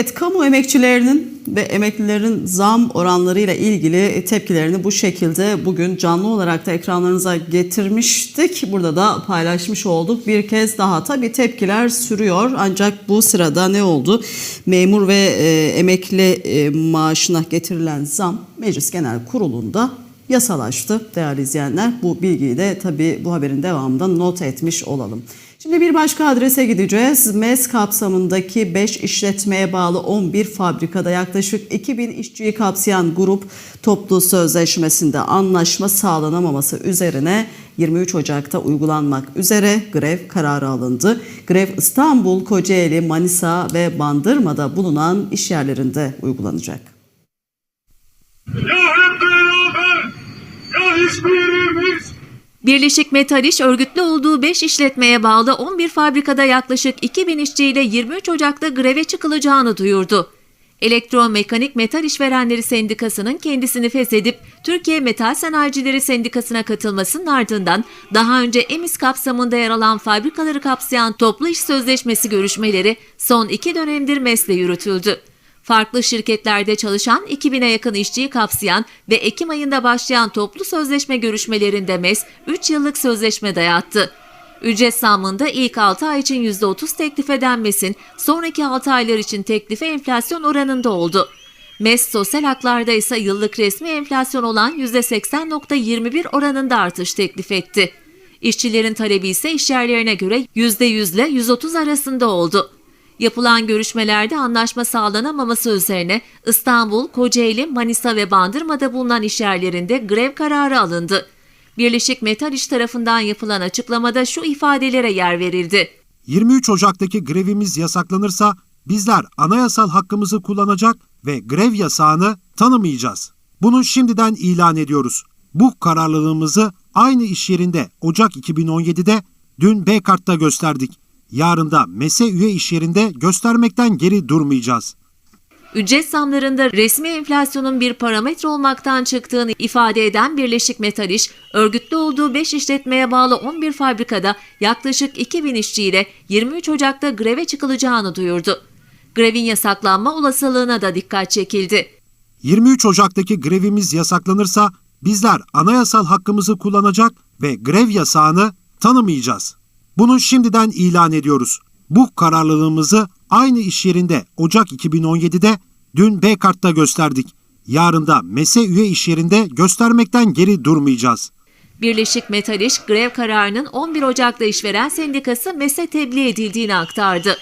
Evet, kamu emekçilerinin ve emeklilerin zam oranlarıyla ilgili tepkilerini bu şekilde bugün canlı olarak da ekranlarınıza getirmiştik. Burada da paylaşmış olduk. Bir kez daha tabii tepkiler sürüyor. Ancak bu sırada ne oldu? Memur ve e, emekli e, maaşına getirilen zam Meclis Genel Kurulu'nda yasalaştı değerli izleyenler. Bu bilgiyi de tabii bu haberin devamında not etmiş olalım. Şimdi bir başka adrese gideceğiz. MES kapsamındaki 5 işletmeye bağlı 11 fabrikada yaklaşık 2000 işçiyi kapsayan grup toplu sözleşmesinde anlaşma sağlanamaması üzerine 23 Ocak'ta uygulanmak üzere grev kararı alındı. Grev İstanbul, Kocaeli, Manisa ve Bandırma'da bulunan iş yerlerinde uygulanacak. Ya hiçbirimiz Birleşik Metal İş örgütlü olduğu 5 işletmeye bağlı 11 fabrikada yaklaşık 2000 işçiyle 23 Ocak'ta greve çıkılacağını duyurdu. Elektromekanik Metal İşverenleri Sendikası'nın kendisini feshedip Türkiye Metal Sanayicileri Sendikası'na katılmasının ardından daha önce EMİS kapsamında yer alan fabrikaları kapsayan toplu iş sözleşmesi görüşmeleri son iki dönemdir MES'le yürütüldü. Farklı şirketlerde çalışan 2000'e yakın işçiyi kapsayan ve Ekim ayında başlayan toplu sözleşme görüşmelerinde MES 3 yıllık sözleşme dayattı. Ücret zammında ilk 6 ay için %30 teklif eden MES'in sonraki 6 aylar için teklifi enflasyon oranında oldu. MES sosyal haklarda ise yıllık resmi enflasyon olan %80.21 oranında artış teklif etti. İşçilerin talebi ise işyerlerine göre %100 ile %130 arasında oldu. Yapılan görüşmelerde anlaşma sağlanamaması üzerine İstanbul, Kocaeli, Manisa ve Bandırma'da bulunan işyerlerinde grev kararı alındı. Birleşik Metal İş tarafından yapılan açıklamada şu ifadelere yer verildi. 23 Ocak'taki grevimiz yasaklanırsa bizler anayasal hakkımızı kullanacak ve grev yasağını tanımayacağız. Bunu şimdiden ilan ediyoruz. Bu kararlılığımızı aynı iş yerinde Ocak 2017'de dün B-Kart'ta gösterdik. Yarın da MES'e üye iş yerinde göstermekten geri durmayacağız. Ücret zamlarında resmi enflasyonun bir parametre olmaktan çıktığını ifade eden Birleşik Metal İş, örgütlü olduğu 5 işletmeye bağlı 11 fabrikada yaklaşık 2000 işçiyle 23 Ocak'ta greve çıkılacağını duyurdu. Grevin yasaklanma olasılığına da dikkat çekildi. 23 Ocak'taki grevimiz yasaklanırsa bizler anayasal hakkımızı kullanacak ve grev yasağını tanımayacağız. Bunu şimdiden ilan ediyoruz. Bu kararlılığımızı aynı iş yerinde Ocak 2017'de dün B-Kart'ta gösterdik. Yarın da MES'e üye iş yerinde göstermekten geri durmayacağız. Birleşik Metal İş grev kararının 11 Ocak'ta işveren sendikası MES'e tebliğ edildiğini aktardı.